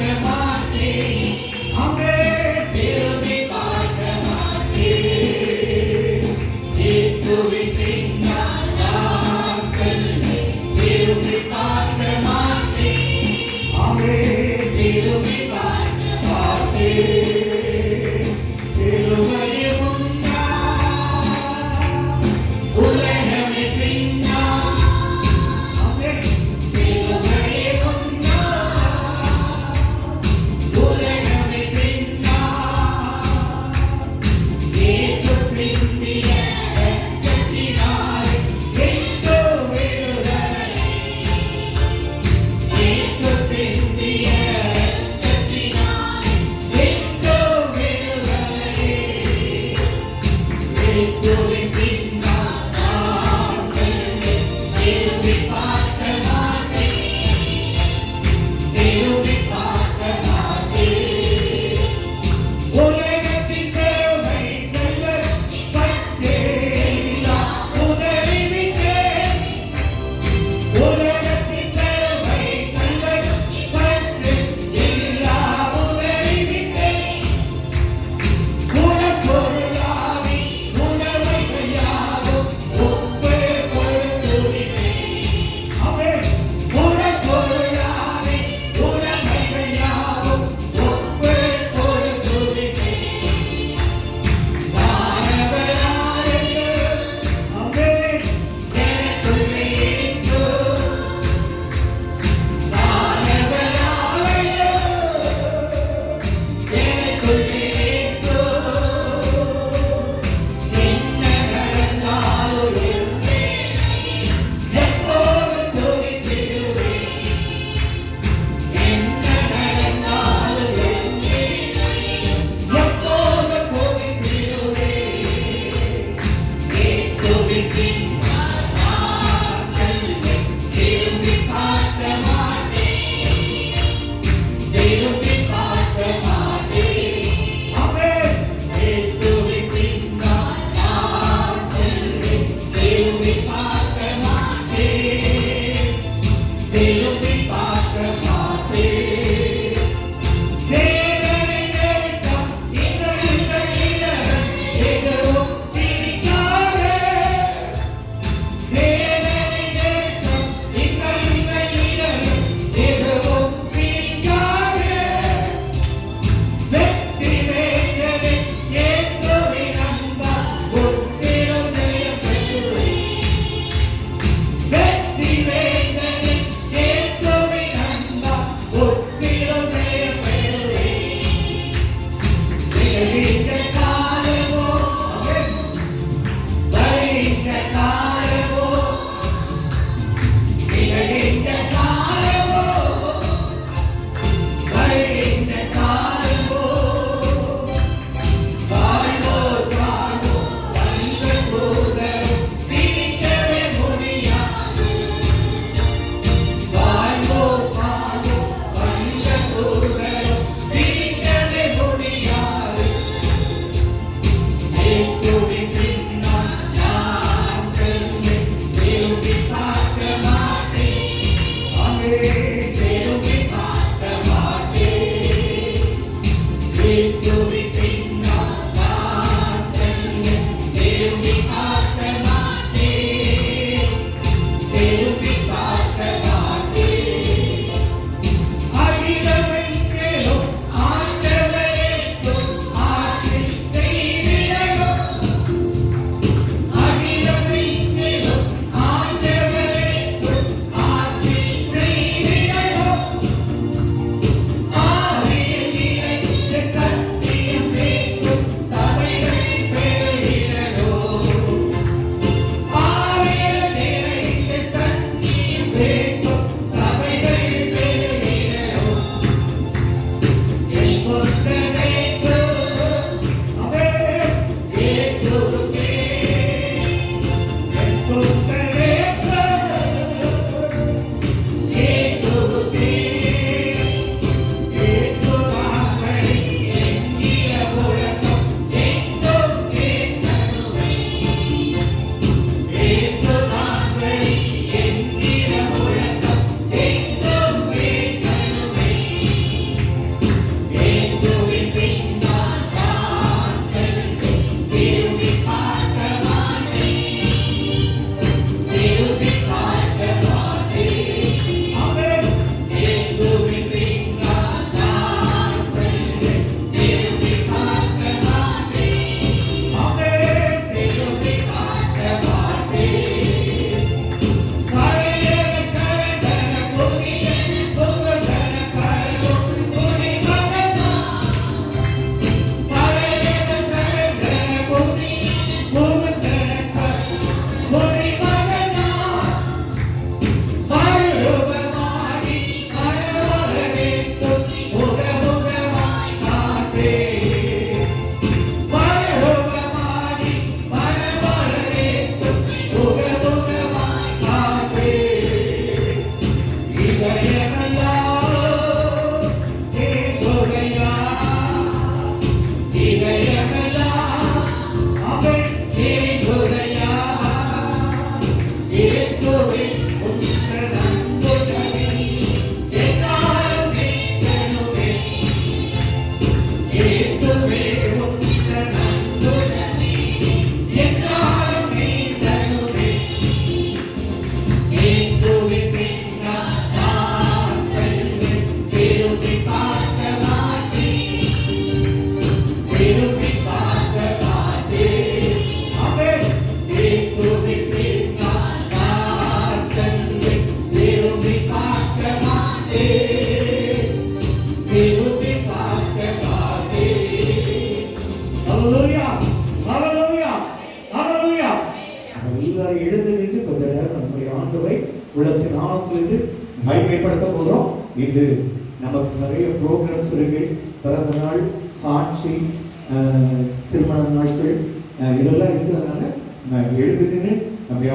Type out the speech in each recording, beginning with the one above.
que va.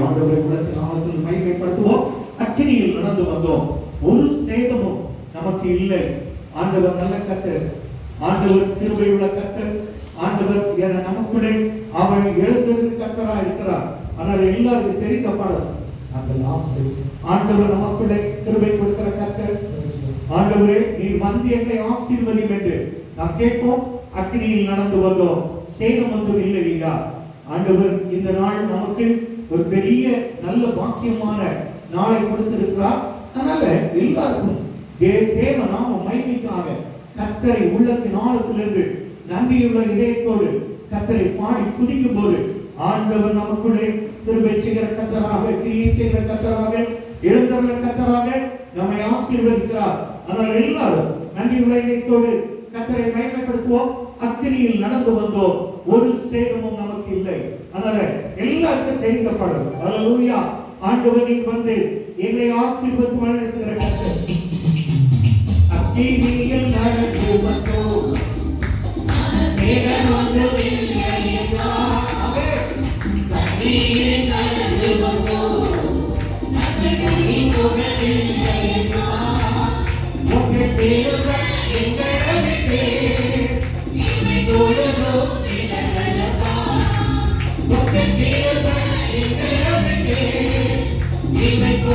ஆண்டவரை உள்ளத்தின் நாமத்தில் மகிமைப்படுத்துவோம். அக்கினியில் நடந்து வந்தோம். ஒரு சேதமும் நமக்கு இல்லை. ஆண்டவர் நல்ல கத்தர் ஆண்டவர் கிருபையுள்ள கத்தர் ஆண்டவர் என நமக்குள்ளே அவன் எழுந்திருக்கிற கத்தரா இருக்கிறார். ஆனால் எல்லாருக்கும் தெரிந்த பாடல் அந்த லாஸ்ட் ஆண்டவர் நமக்குள்ளே கிருபை கொடுக்கிற கத்தர் ஆண்டவரே நீர் வந்து என்னை ஆசீர்வதியும் என்று நாம் கேட்போம். அக்னியில் நடந்து வந்தோம். சேதம் ஒன்றும் இல்லை ஐயா. ஆண்டவர் இந்த நாள் நமக்கு ஒரு பெரிய நல்ல பாக்கியமான நாளை கொடுத்திருக்கிறார். அதனால எல்லாருக்கும் தேவ நாம மகிமைக்காக கத்தரை உள்ளத்தின் ஆழத்திலிருந்து நன்றியுள்ள இதயத்தோடு கத்தரை பாடி குதிக்கும் போது ஆண்டவர் நமக்குள்ளே திருவை செய்கிற கத்தராக கிரியை செய்கிற கத்தராக எழுந்தவர்கள் கத்தராக நம்மை ஆசீர்வதிக்கிறார். அதனால் எல்லாரும் நன்றியுள்ள இதயத்தோடு கத்தரை மகிமைப்படுத்துவோம். அக்கினியில் நடந்து வந்தோம். ஒரு சேதமும் நமக்கு இல்லை. அதனால எல்லாருக்கும் தெரிந்த பாடல் அல்லேலூயா ஆண்டவர் நீ வந்து எங்களை ஆசீர்வத்து வழிநடத்துகிற கத்தர் அக்கினியில் நடந்து வந்தோம். சேதம் ஒன்றும் David,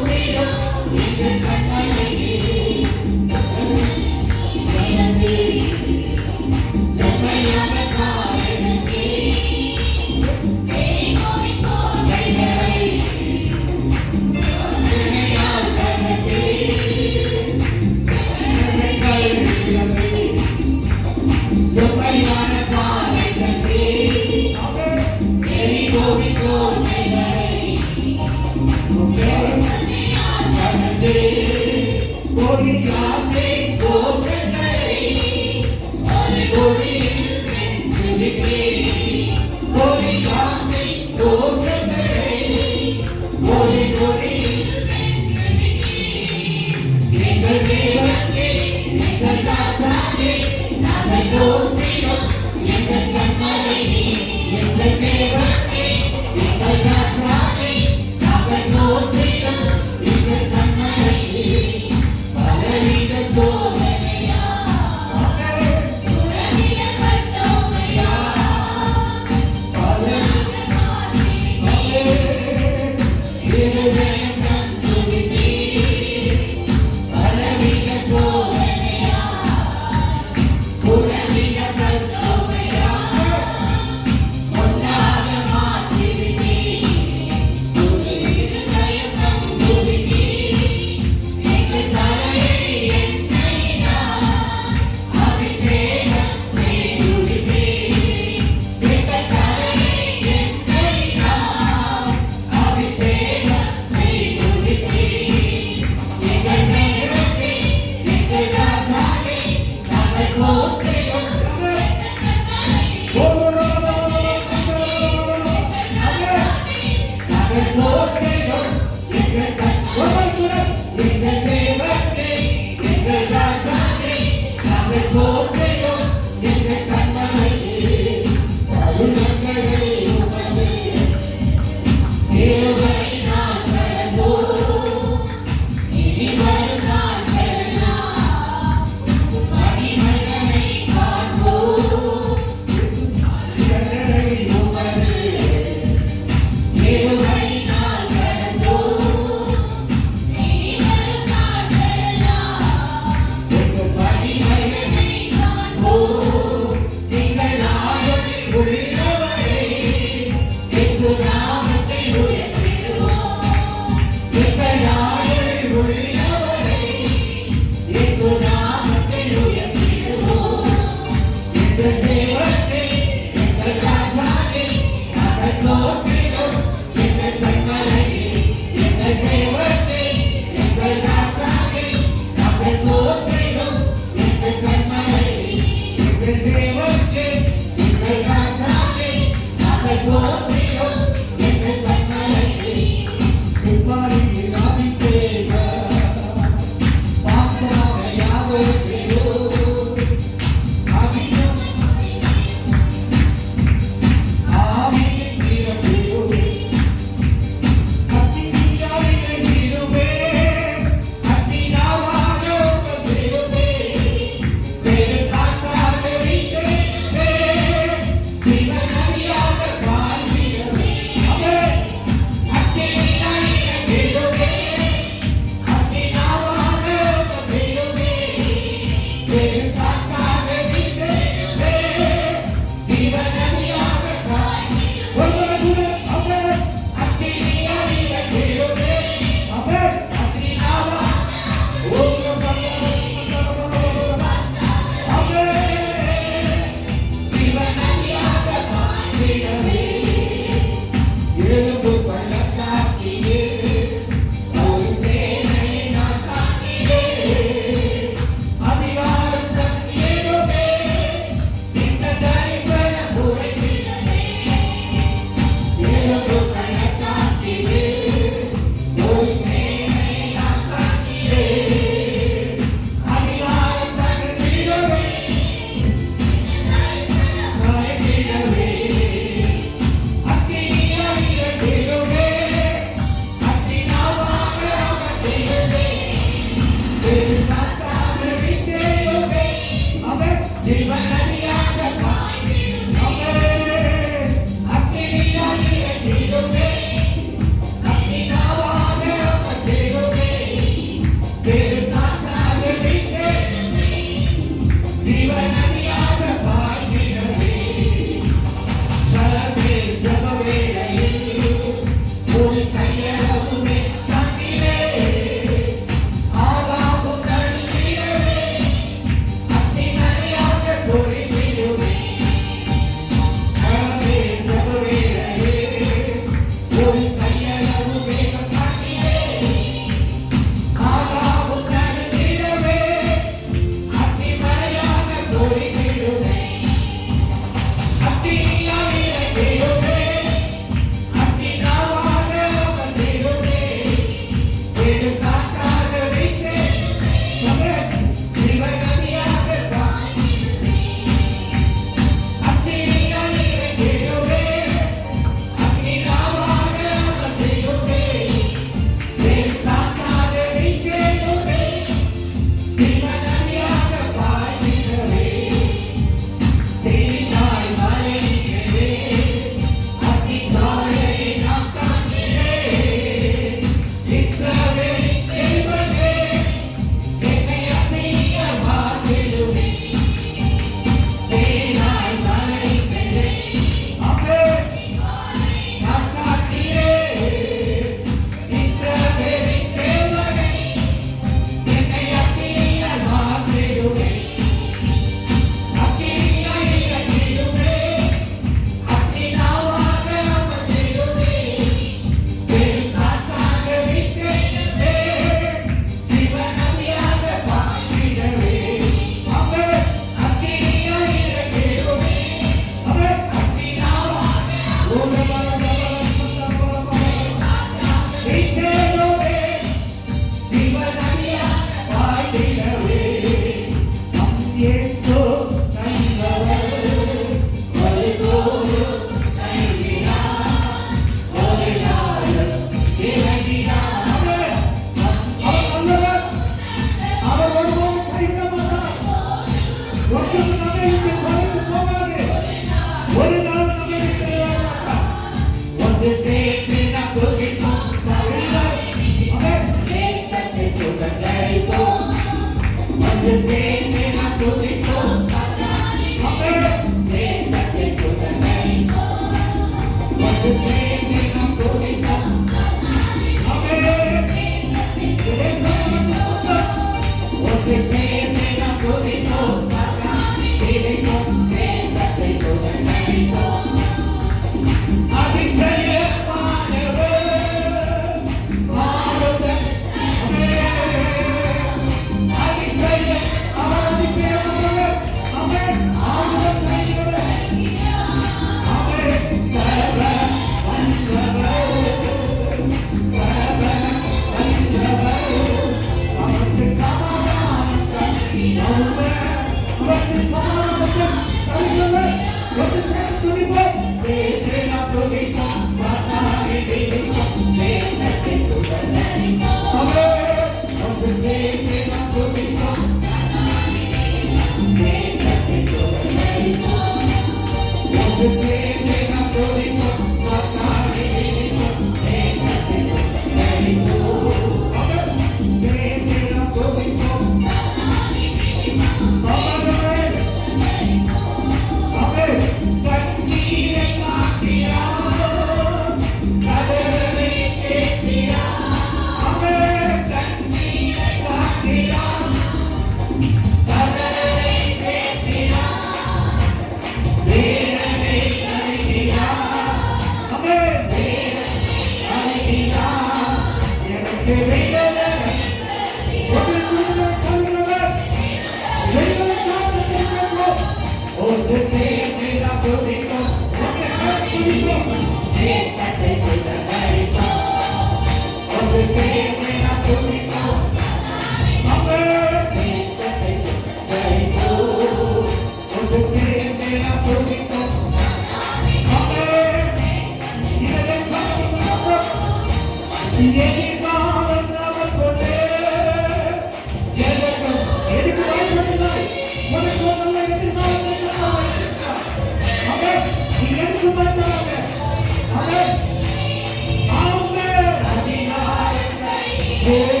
Yeah.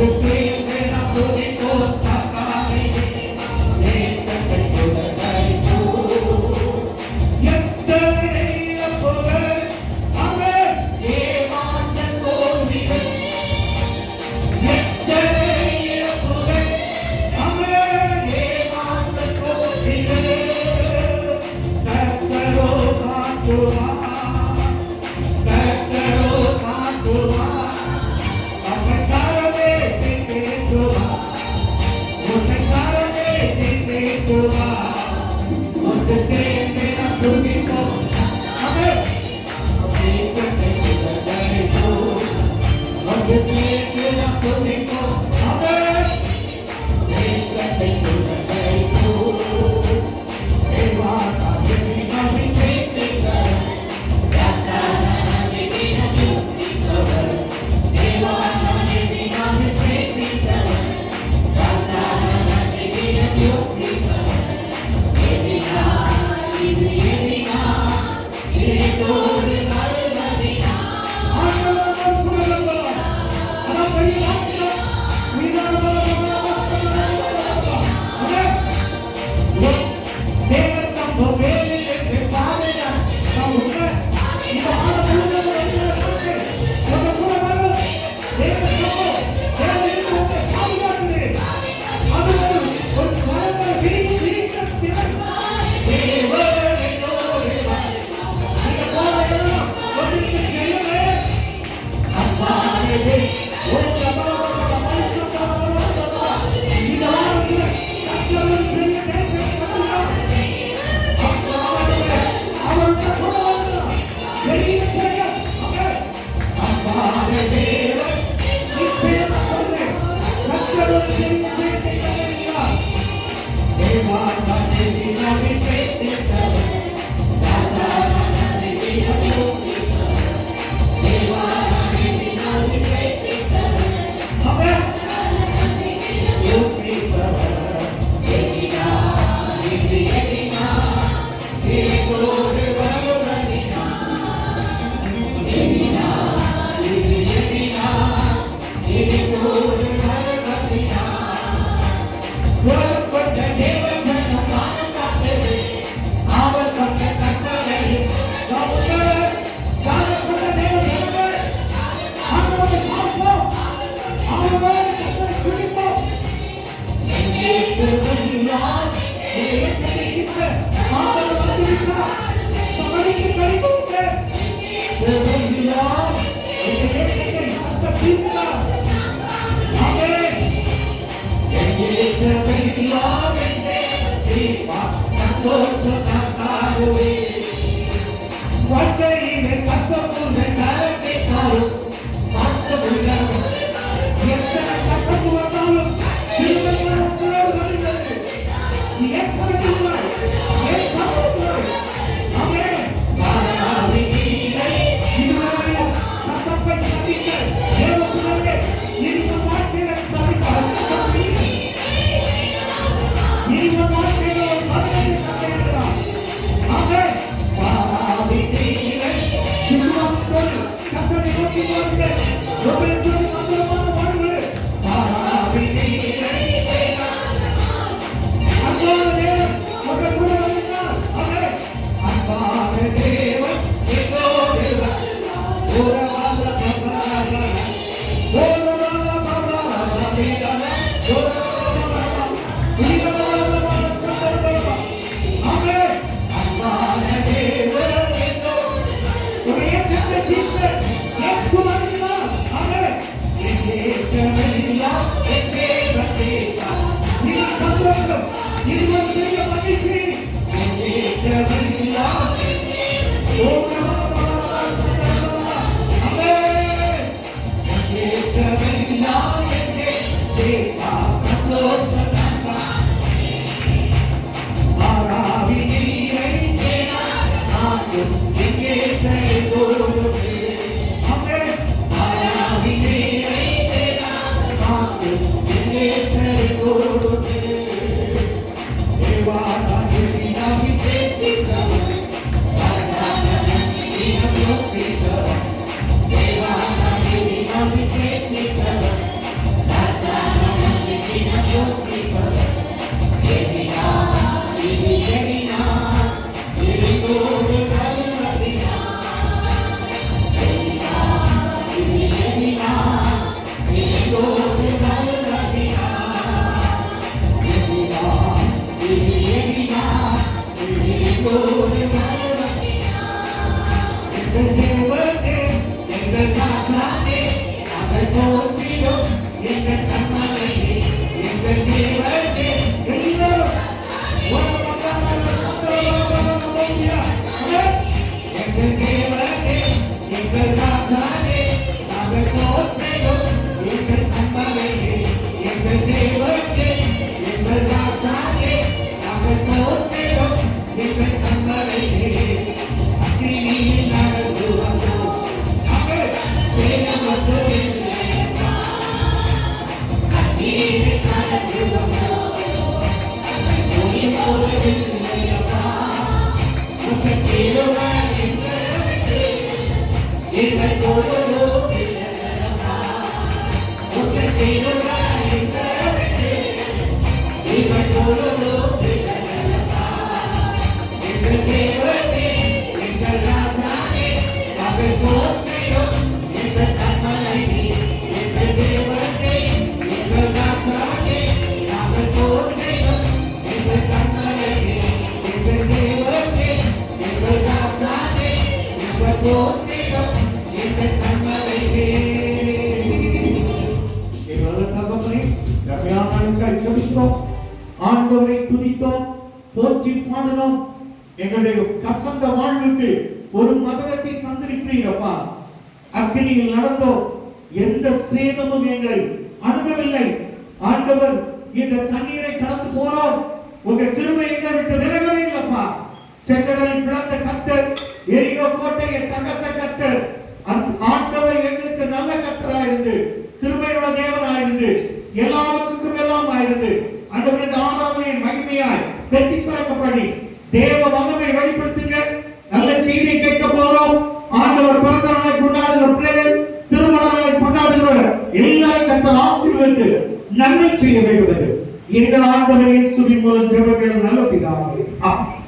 Tudo bem, tudo bem, tudo ஆண்டவரை துதித்தோம் போற்றி பாடினோம். எங்களுடைய கசந்த வாழ்வுக்கு ஒரு மதுரத்தை தந்திருக்கிறீரப்பா. அக்கினியில் நடந்தோம். எந்த சேதமும் எங்களை அணுகவில்லை. ஆண்டவர் இந்த தண்ணீரை கடந்து போனோம். உங்க கிருமை எங்களை விட்டு விலகவே இல்லப்பா. செங்கடலில் பிளந்த கத்தர் எரிகோ கோட்டையை தகர்த்த கத்தர் அந்த ஆண்டவர் எங்களுக்கு நல்ல கத்தரா கிருமையுள்ள தேவனாயிருந்து எல்லாவற்றுக்கும் எல்லாம் ஆயிருந்து ஆண்டவரின் ஆராதனை மகிமையாய் வெற்றி தேவ வல்லமை வெளிப்படுத்துங்க. நல்ல செய்தியை கேட்க போறோம். ஆண்டவர் பிறந்த நாளை கொண்டாடுகிற பிள்ளைகள் திருமண நாளை கொண்டாடுகிற எல்லாரும் கத்தர் ஆசீர்வதித்து நன்மை செய்ய வேண்டும் எங்கள் ஆண்டவர் இயேசுவின் மூலம் ஜெபங்களும் நல்ல பிதாவே. ஆமென்.